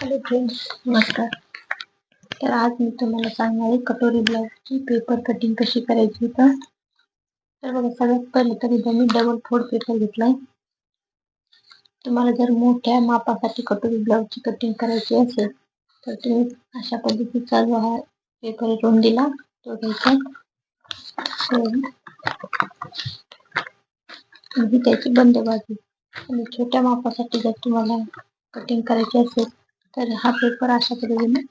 Hello friends नमस्कार तर आज मी तुम्हाला सांगणार आहे कटोरी ब्लाउजची पेपर कटिंग कशी करायची तर. तर बघा सगळ्यात पहिले तर इथं मी डबल फोड पेपर घेतलाय. तुम्हाला जर मोठ्या मापासाठी कटोरी ब्लाउजची कटिंग करायची असेल तर तुम्ही अशा पद्धतीचा जो हा पेपर रुंदीला तो घ्यायचा. ही त्याची बंद बाजू. आणि छोट्या मापासाठी जर तुम्हाला कटिंग करायची असेल तर हा पेपर अशा पद्धतीने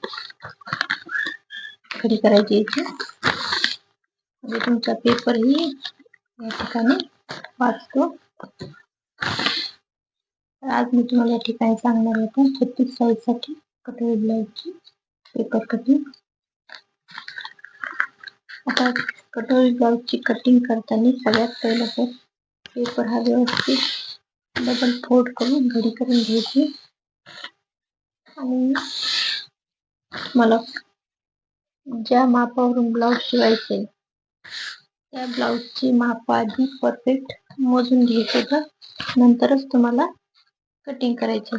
खडी करायची इथे म्हणजे तुमचा पेपर ही या ठिकाणी वाचतो. आज मी तुम्हाला या ठिकाणी सांगणार होते छत्तीस साईजसाठी कटोरी ब्लाऊजची पेपर कटिंग आता कटोरी ब्लाऊजची कटिंग करताना सगळ्यात पहिलं तर पेपर हा व्यवस्थित डबल फोल्ड करून घडी करून घ्यायची. आणि मला ज्या मापावरून ब्लाऊज शिवायचे त्या ब्लाऊजची माप आधी परफेक्ट मोजून घ्यायचे तर नंतरच तुम्हाला कटिंग करायचे.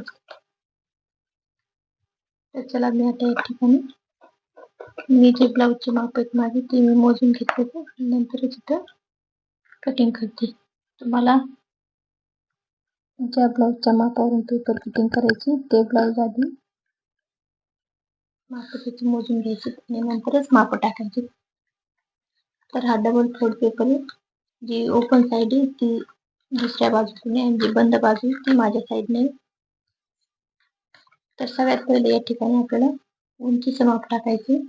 तर चला मी आता या ठिकाणी. मी जे ब्लाऊजची माप आहेत माझी ती मी मोजून घेतले तर नंतरच इथं कटिंग करते. तुम्हाला ज्या ब्लाऊजच्या मापावरून पेपर कटिंग करायची ते ब्लाऊज आधी माप त्याची मोजून घ्यायची आणि नंतरच माप टाकायची. तर हा डबल फोल्ड पेपर जी ओपन साईड आहे ती दुसऱ्या बाजूने आणि जी बंद बाजू ती माझ्या साईडने तर सगळ्यात पहिले या ठिकाणी आपल्याला उंचीचं माप टाकायचे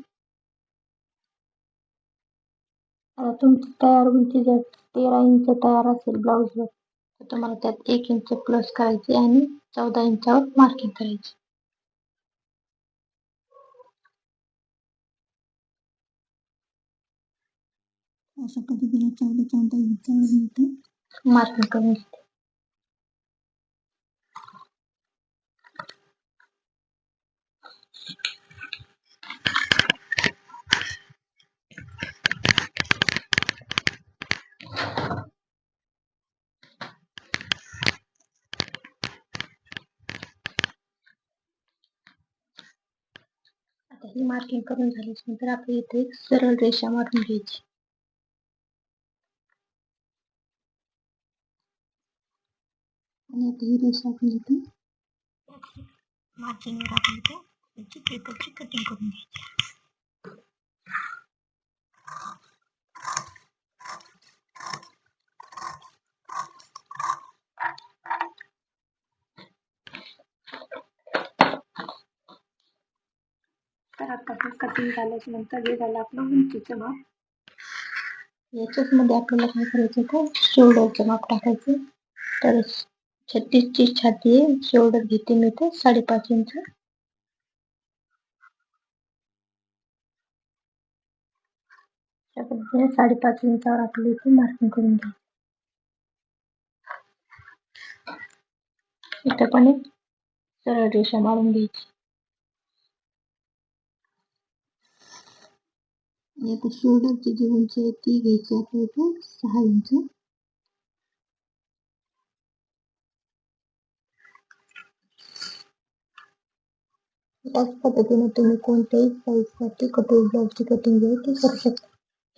आता तुमची तयार उंची जर तेरा इंच तयार असेल ब्लाऊजवर तर तुम्हाला त्यात एक इंच प्लस करायचे आणि चौदा इंचावर मार्किंग करायची अशा पद्धतीने चौदा चौदा इंचावर मिळते इथे मार्किंग करून ही मार्किंग करून झाल्यानंतर आपल्या इथे एक सरळ रेषा मारून घ्यायची. कटिंग करून घ्यायची. तर आता हे कटिंग झाल्याच्यानंतर हे झालं आपलं उंचीचं माप. याच्याच मध्ये आपल्याला काय करायचं तर शोल्डरचं माप टाकायचं. तर छत्तीसची छाती आहे. शोल्डर घेते मी तर साडेपाच इंच. पद्धतीने साडेपाच इंचावर आपली इथे मार्किंग करून घ्या. इथं पण एक सरळ रेषा मारून घ्यायची. आता शोल्डरची जी उंची आहे ती घ्यायची आपल्या इथे सहा इंच. त्याच पद्धतीने तुम्ही कोणत्याही साईजसाठी कटोरी ब्लाउजची कटिंग जे ती करू शकता.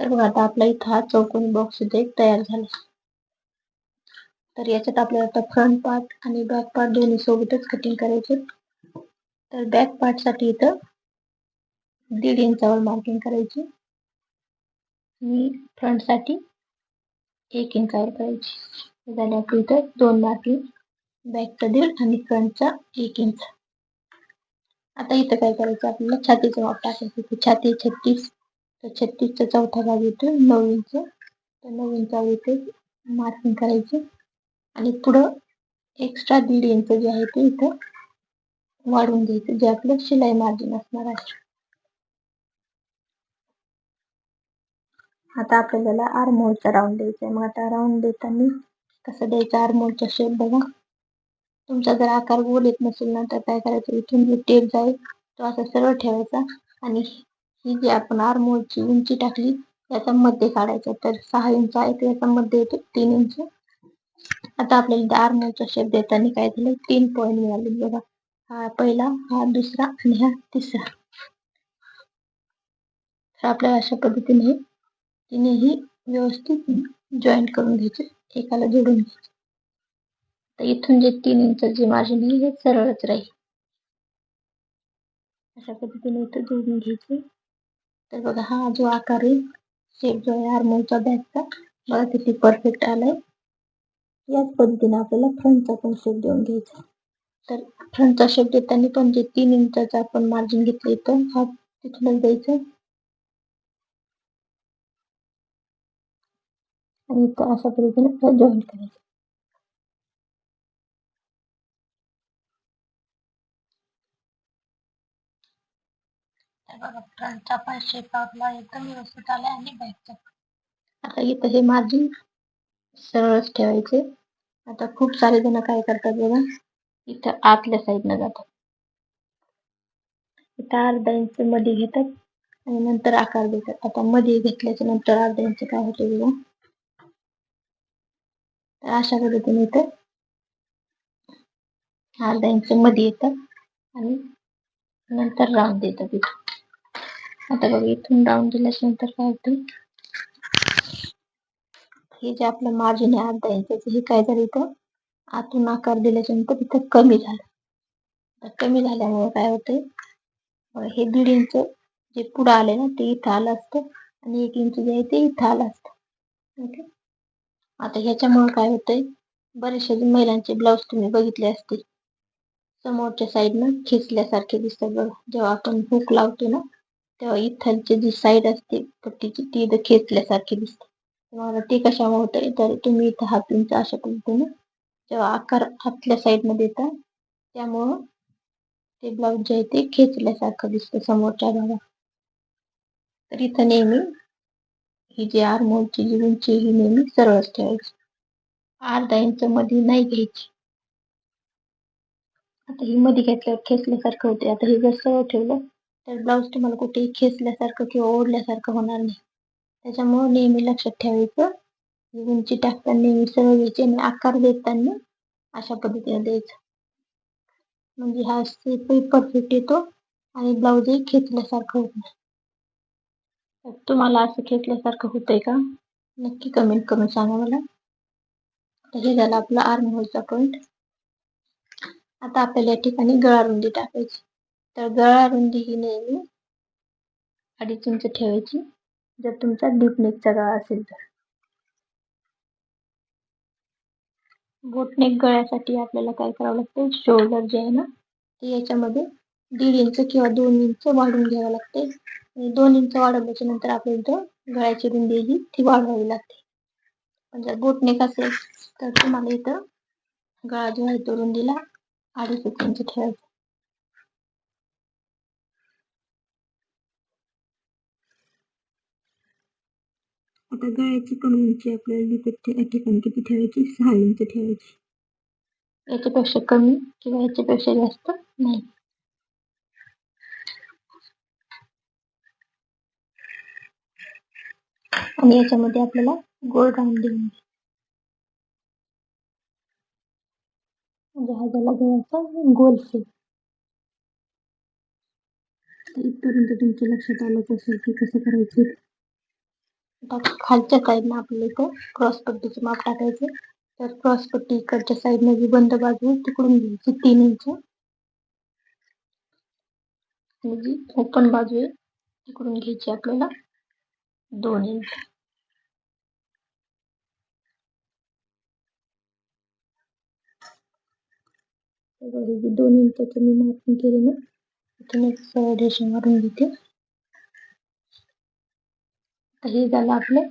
तर बघा आता आपला इथं हा चौकोनी बॉक्स इथे एक तयार झाला. तर याच्यात आपल्याला आता फ्रंट पार्ट आणि बॅक पार्ट दोन्ही सोबतच कटिंग करायचे. तर बॅक पार्टसाठी इथं दीड इंचावर मार्किंग करायची. आणि फ्रंटसाठी एक इंचावर करायची. झाले आपली इथं दोन मार्किंग बॅकचा दीड आणि फ्रंटचा एक इंच. आता इथं काय करायचं? आपल्याला छातीचं माप टाकायचं. छाती छत्तीस तर छत्तीसचा चौथा भाग येतो नऊ इंच तर नऊ इंचावर इथे मार्किंग करायचे. आणि पुढं एक्स्ट्रा दीड इंच जे आहे ते इथं वाढवून घ्यायचं जे आपलं शिलाई मार्जिन असणार आहे. आता आपल्याला आरमोलचा राऊंड द्यायचा आहे. मग आता राऊंड देताना कसं द्यायचं? आरमोलचा शेप बघा. तुमचा जर आकार गोल येत नसेल ना तर काय करायचं? इथून जो टेप जाईल तो असा सरळ ठेवायचा आणि ही जी आपण आर्मोलची उंची टाकली त्याचा मध्ये काढायचा. तर सहा इंच आहे तर याचा येतो तीन इंच. आता आपल्याला आरमोलचा शेप देताना काय झालं? तीन पॉईंट मिळाले बघा. हा पहिला हा दुसरा आणि हा तिसरा. तर आपल्याला अशा पद्धतीने तिनेही व्यवस्थित जॉईंट करून घ्यायचे. एकाला जोडून घ्यायचे. तर इथून जे तीन इंच जे मार्जिन आहे हे सरळच राहील. अशा पद्धतीने इथं जोडून घ्यायची. तर बघा हा जो आकार आहे शेप जो आहे हार्मोनचा बॅगचा बघा किती परफेक्ट आलाय. याच पद्धतीने आपल्याला फ्रंटचा पण शेप देऊन घ्यायचा. तर फ्रंटचा शेप देताना पण जे तीन इंचाचं आपण मार्जिन घेतलं इथं हा तिथूनच द्यायचं. आणि इथं अशा पद्धतीने जॉईन करायचं. बघा फ्रंटचा पण शेप आपला एकदम व्यवस्थित आला आणि बॅकचा आता इथं हे मार्जिन सरळच ठेवायचे. आता खूप सारे जण काय करतात बघा इथं आतल्या साईडनं जातात. इथं अर्धा इंच मध्ये घेतात आणि नंतर आकार देतात. आता मध्ये घेतल्याच्या नंतर अर्धा इंच काय होतं बघा. तर अशा पद्धतीने इथं अर्धा इंच मध्ये येतात आणि नंतर राऊंड देतात इथं. आता बघा इथून राऊंड दिल्याच्यानंतर काय होतं? हे जे आपलं मार्जिन आहे अर्धा इंचाचं हे काय झालं इथं? आतून आकार दिल्याच्या नंतर इथं कमी झालं. कमी झाल्यामुळे काय होतंय? हे दीड इंच जे पुढं आले ना ते इथं आलं असतं आणि एक इंच जे आहे ते इथं आलं असतं. ओके? आता ह्याच्यामुळे काय होतंय? बरेचसे महिलांचे ब्लाऊज तुम्ही बघितले असतील. समोरच्या साईडनं खेचल्यासारखे दिसतात बघा. जेव्हा आपण हुक लावतो ना तेव्हा इथलची जी साईड असते पट्टीची ती इथं खेचल्यासारखी दिसते. तुम्हाला ते कशामुळे होतंय तर तुम्ही इथं हात इंच अशा पद्धतीने जेव्हा आकार आतल्या मध्ये देता त्यामुळं ते ब्लाऊज जे आहे ते खेचल्यासारखं दिसतं समोरच्या भागात. तर इथं नेहमी ही जी आरमोलची जी उंची ही नेहमी सरळच ठेवायची. अर्धा इंच मध्ये नाही घ्यायची. आता ही मध्ये घेतल्यावर खेचल्यासारखं होते आता हे जर सरळ ठेवलं तर ब्लाऊज तुम्हाला कुठेही खेचल्यासारखं किंवा ओढल्यासारखं होणार नाही. त्याच्यामुळे नेहमी लक्षात ठेवायचं. उंची टाकताना नेहमी सरळ घ्यायची आणि आकार देताना अशा पद्धतीने द्यायचं. म्हणजे हा शेपही परफेक्ट येतो आणि ब्लाऊजही खेचल्यासारखं होत नाही. तुम्हाला असं खेचल्यासारखं होतंय का? नक्की कमेंट करून सांगा मला. तर हे झालं आपला आर्म होलचा पॉईंट आता आपल्याला या ठिकाणी गळा रुंदी टाकायची. तर गळा रुंदी ही नेहमी अडीच इंच ठेवायची. जर तुमचा डीप नेकचा गळा असेल तर. बोटनेक गळ्यासाठी आपल्याला काय करावं लागतं? शोल्डर जे आहे ना ते याच्यामध्ये दीड इंच किंवा दोन इंच वाढून घ्यावं लागते. आणि दोन इंच वाढवल्याच्या नंतर आपल्याला इथं गळ्याची रुंदी ही ती वाढवावी लागते. पण जर बोटनेक असेल तर तुम्हाला इथं गळा जो आहे तो रुंदीला अडीच इंच ठेवायचा आता गळ्याची पण उंची आपल्याला ठिकाणी किती ठेवायची? सहा इंच ठेवायची. याच्यापेक्षा कमी किंवा याच्यापेक्षा जास्त? नाही. आणि याच्यामध्ये आपल्याला गोल राऊंड देऊन म्हणजे हा झाला गळ्याचा गोल शेप इथपर्यंत तुमच्या लक्षात आलंच असेल की कसं करायचं? खालच्या साईडनं आपल्याला इथं क्रॉस पट्टीचं माप टाकायचं तर क्रॉस पट्टी इकडच्या साईडनं जी बंद बाजू आहे तिकडून घ्यायची तीन इंच आणि जी ओपन बाजू आहे तिकडून घ्यायची आपल्याला दोन इंच दोन इंचाचं मी मार्किंग केले ना इथून मी सरळ रेषा मारून घेते. हे झालं आपलं.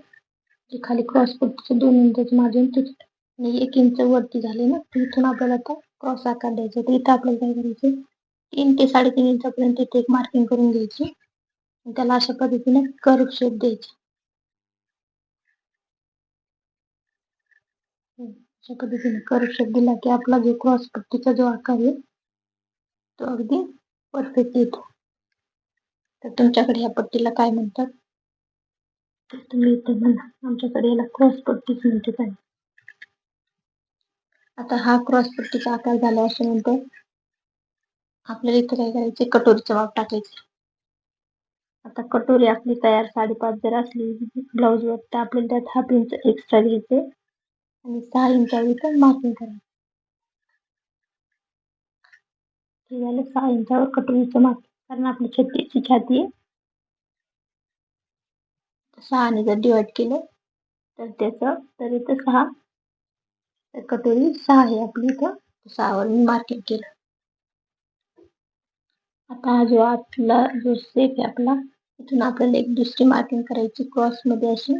जे खाली क्रॉस पट्टीचं दोन इंच मार्जिन तिथं आणि एक इंच वरती झाले ना. तिथून आपल्याला आता क्रॉस आकार द्यायचा तर इथं आपल्याला काय करायचं तीन ते साडेतीन इंचापर्यंत इथे एक मार्किंग करून घ्यायची. त्याला अशा पद्धतीने कर्व शेप द्यायचा. अशा पद्धतीने कर्व शेप दिला की आपला जो क्रॉस पट्टीचा जो आकार आहे तो अगदी परफेक्ट येतो. तर तुमच्याकडे ह्या पट्टीला काय म्हणतात? तर तुम्ही इथे म्हणा आमच्याकडे याला क्रॉस पट्टीच म्हणतात आहे आता हा क्रॉस पट्टीचा आकार झाला असल्यानंतर आपल्याला इथे काय करायचे कटोरीचं वाफ टाकायचे. आता कटोरी आपली तयार साडेपाच जर असली ब्लाऊज वर तर आपल्याला त्यात हाफ इंच एक्स्ट्रा घ्यायचे आणि सहा इंचावर पण मार्किंग करायचं. झालं सहा इंचावर कटोरीचं मार्किंग कारण आपली छत्तीची छाती आहे. सहाने जर डिवाइड केलं तर त्याचं तर इथं सहा तर कटोरी सहा आहे आपली इथं. सहावर मी मार्किंग केलं. आता हा जो आपला जो सेफ आहे आपला इथून आपल्याला एक दुसरी मार्किंग करायची क्रॉसमध्ये अशी.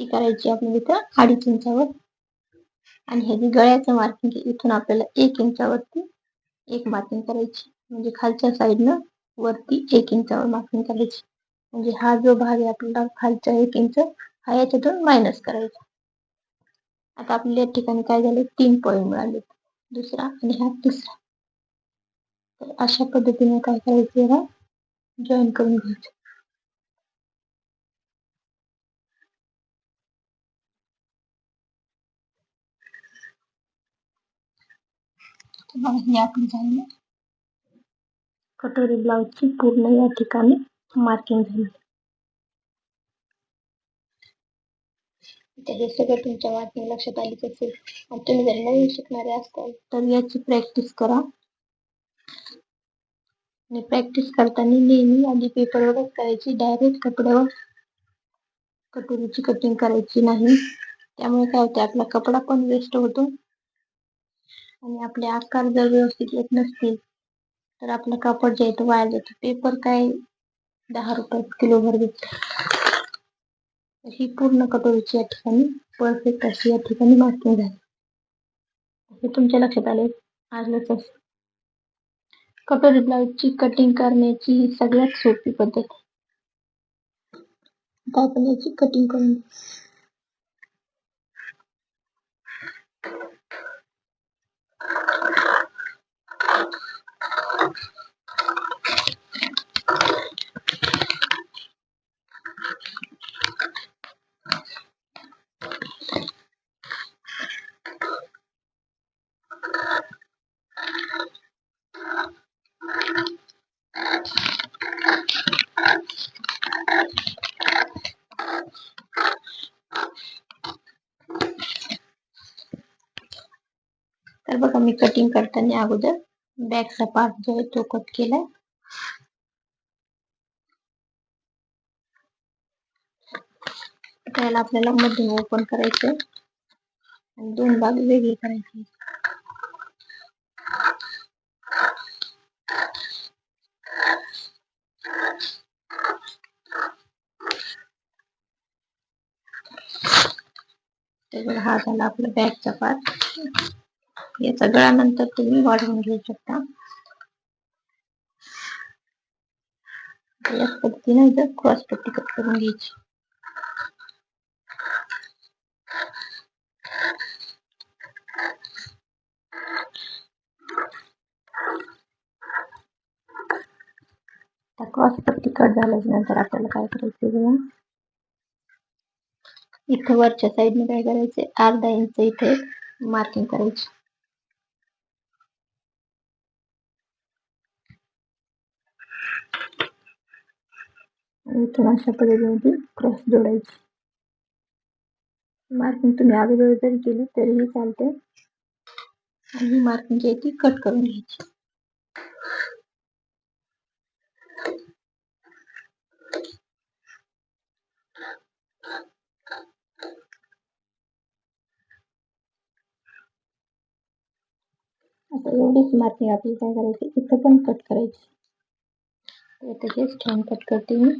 ती करायची आपल्याला इथं अडीच इंचावर. आणि हे जे गळ्याचं मार्किंग आहे इथून आपल्याला एक इंचावरती एक मार्किंग करायची. म्हणजे खालच्या साईडनं वरती एक इंचावर मार्किंग करायची. म्हणजे हा जो भाग आहे आपल्याला खालच्या एक इंच हा याच्यातून मायनस करायचा. आता आपल्याला या ठिकाणी काय झाले? तीन पॉईंट मिळाले. दुसरा आणि हा तिसरा. तर अशा पद्धतीने काय करायचं याला? जॉईन करून घ्यायचं. बघा ही आपली झाली कटोरी ब्लाउजची पूर्ण या ठिकाणी मार्किंग झाली. हे सगळं तुमच्या मार्किंग लक्षात आलीच असेल. आणि तुम्ही जर नवीन शिकणारे असताल तर याची प्रॅक्टिस करा. आणि प्रॅक्टिस करताना नेहमी आधी पेपरवरच करायची डायरेक्ट कपड्यावर. कटोरीची कटिंग करायची नाही. त्यामुळे काय होते आपला कपडा पण वेस्ट होतो. आणि आपले आकार जर व्यवस्थित येत नसतील तर आपलं कापड जे आहे तो वाया जातो पेपर काय दहा रुपयात किलोभर भेटते ही पूर्ण कटोरीची या ठिकाणी परफेक्ट अशी या ठिकाणी मार्किंग झाली. हे तुमच्या लक्षात आले आलंच असं कटोरी ब्लाउजची कटिंग करण्याची ही सगळ्यात सोपी पद्धत आता आपण याची कटिंग करून तर बघा मी कटिंग करताना अगोदर बॅकचा पार्ट जो आहे तो कट केलाय. त्याला आपल्याला मधून ओपन करायचं आणि दोन भाग वेगळे करायचे. त्याच्यावर हा झाला आपला बॅगचा पार्ट याचा गळानंतर तुम्ही वाढवून घेऊ शकता. याच पद्धतीने इथं क्रॉस पट्टी कट करून घ्यायची. क्रॉस पट्टी कट झाल्याच्यानंतर आपल्याला काय करायचं बघा. इथं वरच्या साईडने काय करायचे? अर्धा इंच इथे मार्किंग करायची. इथून अशा पद्धतीने क्रॉस जोडायची. मार्किंग तुम्ही अगोदर जरी केली तरीही चालते आणि ही मार्किंग जी आहे ती कट करून घ्यायची. आता एवढीच मार्किंग आपली काय करायची? इथं पण कट करायची. तसेच छान कट करते मी.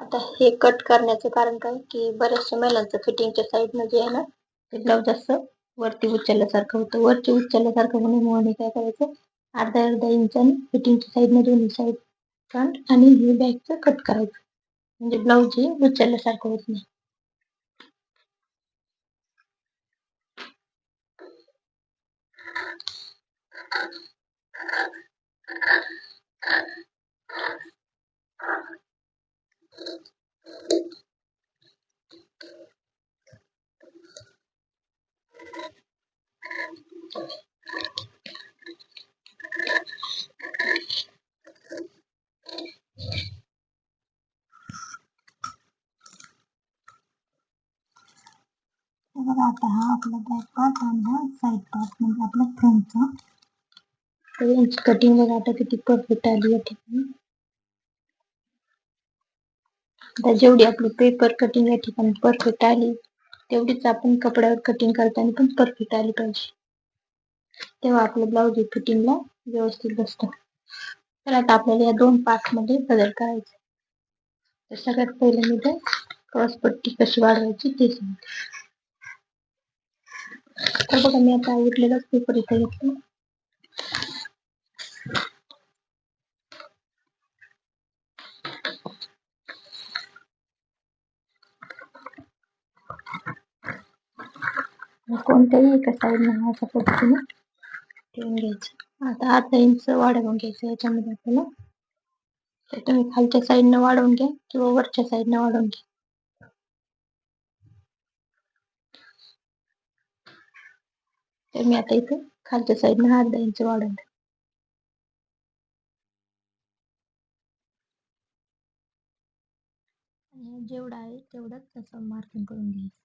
आता हे कट करण्याचं कारण काय? की बऱ्याचशा महिलांचं फिटिंगच्या साईडनं जे आहे ना ते ब्लाऊज असं वरती उचलल्यासारखं होतं. वरती उचलल्यासारखं म्हणून काय करायचं? अर्धा अर्धा इंचाने फिटिंगच्या साईडनं दोन्ही साईड फ्रंट आणि हे बॅगचं कट करायचं. म्हणजे ब्लाऊज हे उचलल्यासारखं होत नाही. बघा आता हा आपला बॅक पार्ट आणि हा साईड पार्ट म्हणजे आपला फ्रंटचा तर यांची कटिंग बघा आता किती परफेक्ट आली या ठिकाणी. आता जेवढी आपली पेपर कटिंग या ठिकाणी परफेक्ट आली तेवढीच आपण कपड्यावर कटिंग करताना पण परफेक्ट आली पाहिजे. तेव्हा आपलं ब्लाऊज फिटिंगला व्यवस्थित बसतं. तर आता आपल्याला या दोन पार्टमध्ये बदल करायचा. तर सगळ्यात पहिले मी ते क्रॉस पट्टी कशी वाढवायची ते सांगते. तर बघा मी आता उरलेलाच पेपर इथे घेतला. कोणत्याही एका साईडनं अशा पद्धतीने ठेवून घ्यायचं. आता अर्धा इंच वाढवून घ्यायचं याच्यामध्ये आपल्याला. तर तुम्ही खालच्या साईडनं वाढवून घ्या किंवा वरच्या साईडनं वाढवून घ्या. तर मी आता इथं खालच्या साईडनं अर्धा इंच वाढवून आणि जेवढा आहे तेवढंच तसं मार्किंग करून घ्यायचं.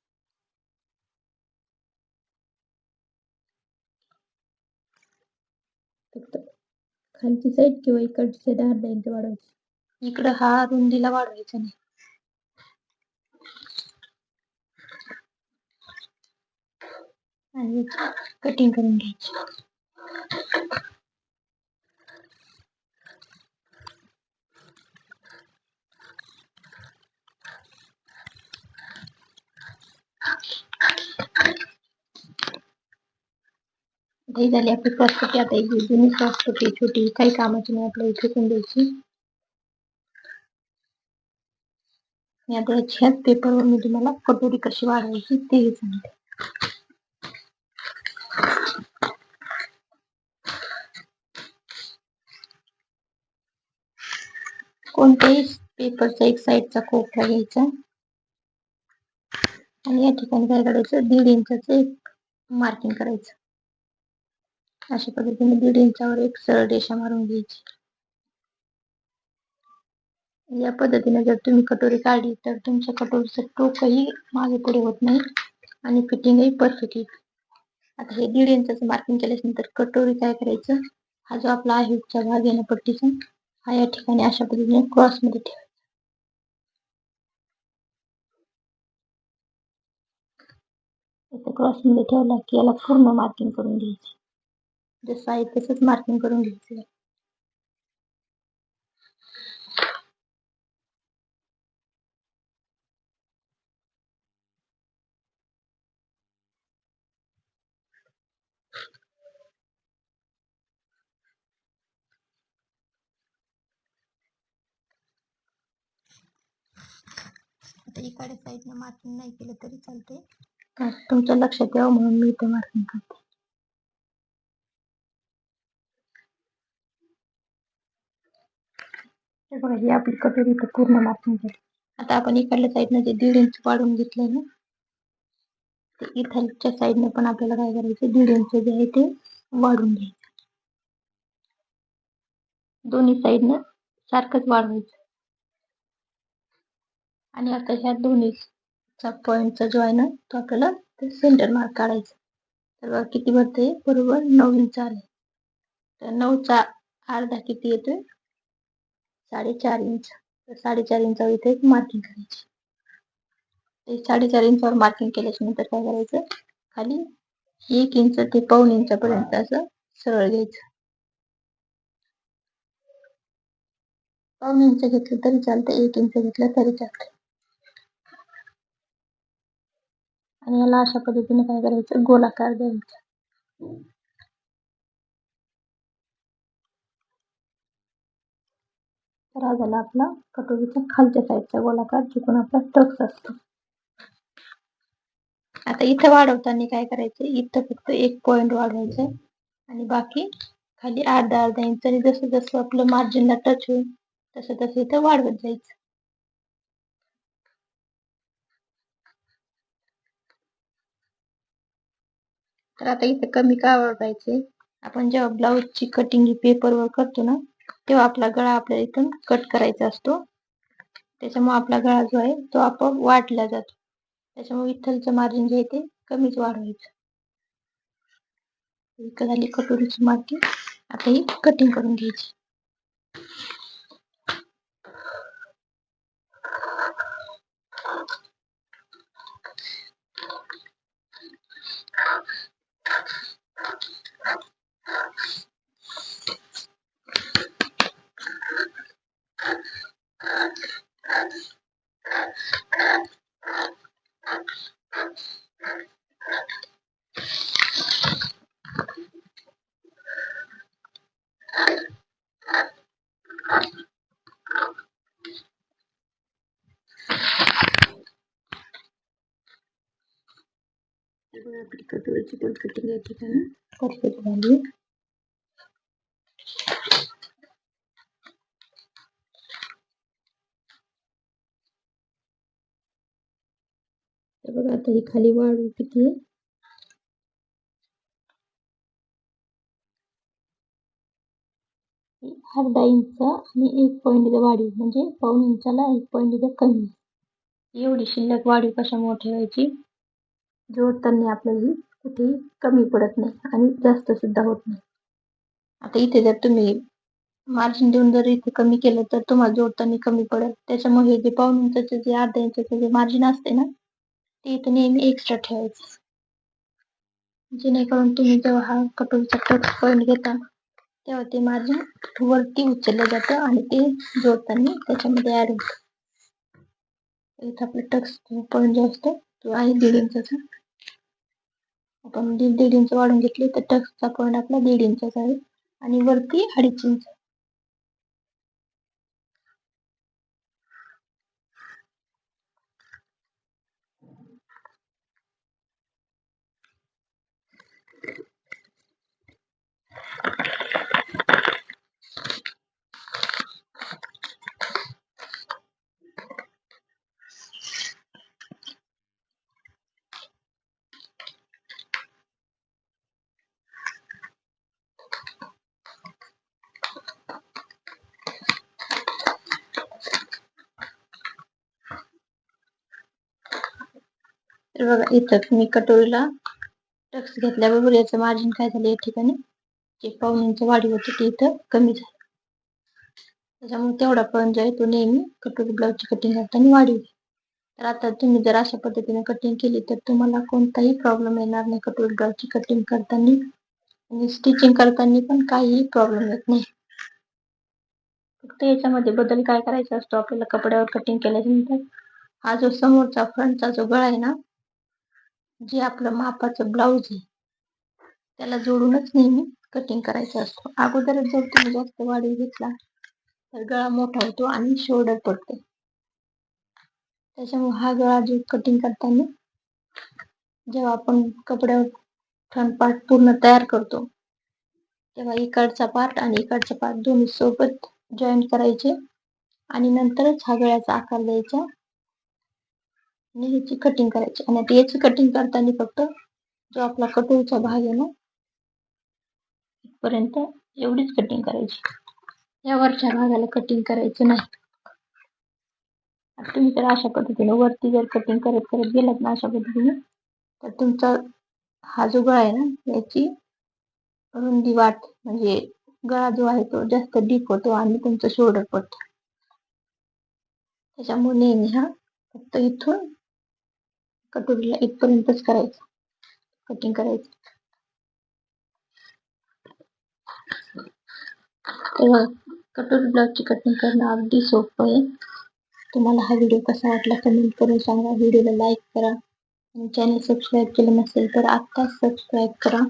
फक्त खालची साईड किंवा इकडची साईड अर्धा इंच वाढवायची. इकडं हा रुंदीला वाढवायचा नाही. कटिंग घ्यायची हे झाली आपली क्रॉसपट्टी आता जुनी छोटी काही कामाची नाही आपल्या इथे पण द्यायची आता कटोरी कशी कोणत्याही पेपरचा एक साईडचा कोपरा घ्यायचा. आणि या ठिकाणी काय करायचं? दीड इंचाचं एक मार्किंग करायचं. अशा पद्धतीने दीड इंचावर एक सरळ रेषा मारून घ्यायची. या पद्धतीने जर तुम्ही कटोरी काढली तर तुमच्या कटोरीचं टोकही मागे पुढे होत नाही आणि फिटिंगही परफेक्ट येईल आता हे दीड इंचाचं मार्किंग केल्यानंतर कटोरी काय करायचं? हा जो आपला आहे भाग येण्यापट्टीचा हा या ठिकाणी अशा पद्धतीने क्रॉसमध्ये ठेवायचा. इथं क्रॉसमध्ये ठेवला की याला पूर्ण मार्किंग करून घ्यायची. जसं आहे तसंच मार्किंग करून घ्यायचं. आता इकडे साईडने मार्किंग नाही केलं तरी चालते तर तुमच्या लक्षात यावं म्हणून मी इथे मार्किंग करते. हे बघा ही आपली कटोरी इथं पूर्ण मार्किंग केली आता आपण इकडल्या साईडनं जे दीड इंच वाढून घेतलंय ना ते इथलच्या साईडनं पण आपल्याला काय करायचं दीड इंच जे आहे ते वाढून घ्यायचं. दोन्ही साईडनं सारखंच वाढवायचं. आणि आता ह्या दोन्हीचा पॉईंटचा जो आहे ना तो आपल्याला ते सेंटर मार्क काढायचा तर बघा किती भरते? बरोबर नऊ इंच आले तर नऊचा अर्धा किती येतोय? साडेचार इंच. तर साडेचार इंचावर इथे मार्किंग करायची. ते साडेचार इंचावर मार्किंग केल्याच्यानंतर काय करायचं? खाली एक इंच ते पाऊन इंचापर्यंत असं सरळ घ्यायचं. पाऊन इंच घेतलं तरी चालतं एक इंच घेतलं तरी चालतं. आणि याला अशा पद्धतीने काय करायचं? गोलाकार द्यायचा. तर हा झाला आपला कटोरीचा खालच्या साईडचा गोलाकार चुकून आपला टक्स असतो. आता इथं वाढवताना काय करायचं? इथं फक्त एक पॉइंट वाढवायचं आणि बाकी खाली अर्धा अर्धा इंच आणि जसं जसं आपलं मार्जिनला टच होईल तसं तसं इथं वाढवत जायचं. तर आता इथे कमी का वाढवायचे? आपण जेव्हा ब्लाऊजची कटिंग पेपरवर करतो ना तेव्हा आपला गळा आपल्याला इथून कट करायचा असतो. त्याच्यामुळे आपला गळा जो आहे तो आपोआप वाढला जातो. त्याच्यामुळे इथलचं मार्जिन जे आहे ते कमीच वाढवायचं. इथं झाली कटोरीची मार्किंग आता ही कटिंग करून घ्यायची. कटोरीची पण कटिंग या ठिकाणी परफेक्ट झाली बघा आता ही खाली वाढ किती आहे अर्धा इंच आणि एक पॉईंट इथं वाढीव म्हणजे पाऊन इंचाला एक पॉईंट इथं कमी. एवढी शिल्लक वाढीव कशामुळे ठेवायची? जोडताना आपल्याला कुठेही कमी पडत नाही आणि जास्त सुद्धा होत नाही. आता इथे जर तुम्ही मार्जिन देऊन जर इथे कमी केलं तर तुम्हाला जोडताना कमी पडेल त्याच्यामुळे हे जे पाऊन इंचाचं जे अर्धा इंचाचं जे मार्जिन असते ना ते इथे नेहमी एक्स्ट्रा ठेवायचं. जेणेकरून तुम्ही जेव्हा हा कटोरीचा टच पॉईंट घेता तेव्हा ते मार्जिन वरती उचललं जातं आणि ते जोडताना त्याच्यामध्ये ऍड होतं. इथं आपलं टक्स पॉईंट जो असतो तो आहे दीड इंचाचा. आपण दीड दीड इंच वाढून घेतली तर टक्सचा पॉईंट आपला दीड इंच आहे. आणि वरती अडीच इंच. तर बघा इथं मी कटोरीला टक्स घेतल्याबरोबर याचं मार्जिन काय झालं या ठिकाणी? जे पाहुण्यांचं वाढी होती ते इथं कमी झालं. त्याच्यामुळे तेवढा पण जो आहे तो नेहमी कटोरी ब्लाऊजची कटिंग करताना वाढीव तर आता तुम्ही जर अशा पद्धतीने कटिंग केली तर तुम्हाला कोणताही प्रॉब्लेम येणार नाही कटोरी ब्लाऊजची कटिंग करताना. आणि स्टिचिंग करताना पण काहीही प्रॉब्लेम येत नाही. फक्त याच्यामध्ये बदल काय करायचा असतो? आपल्याला कपड्यावर कटिंग केल्यानंतर हा जो समोरचा फ्रंटचा जो गळा आहे ना जे आपलं मापाचं ब्लाऊज आहे त्याला जोडूनच नेहमी कटिंग करायचं असतो. अगोदरच जर तुम्ही जास्त वाढीव घेतला तर गळा मोठा होतो आणि शोल्डर पडते. त्याच्यामुळे हा गळा जो कटिंग करताना जेव्हा आपण कपड्यावर फ्रंट पार्ट पूर्ण तयार करतो तेव्हा इकडचा पार्ट आणि इकडचा पार्ट दोन्ही सोबत जॉईन करायचे आणि नंतरच हा गळ्याचा आकार द्यायचा. आणि ह्याची कटिंग करायची. आणि आता याची कटिंग करताना फक्त जो आपला कटोरीचा भाग आहे ना इथपर्यंत एवढीच कटिंग करायची. या वरच्या भागाला कटिंग करायचं नाही. तुम्ही जर अशा पद्धतीने वरती जर कटिंग करत करत गेलात ना अशा पद्धतीने तर तुमचा हा जो गळा आहे ना याची रुंदी वाट म्हणजे गळा जो आहे तो जास्त डीप होतो आणि तुमचं शोल्डर पडतो. त्याच्यामुळे नेहमी हा फक्त इथून कटोरीला इथपर्यंतच करायचं. कटिंग करायचं. तेव्हा कटोरी ब्लाउजची कटिंग करणं अगदी सोपं आहे. तुम्हाला हा व्हिडिओ कसा वाटला कमेंट करून सांगा. व्हिडिओला लाईक करा. आणि चॅनल सबस्क्राईब केलं नसेल तर आत्ताच सबस्क्राईब करा.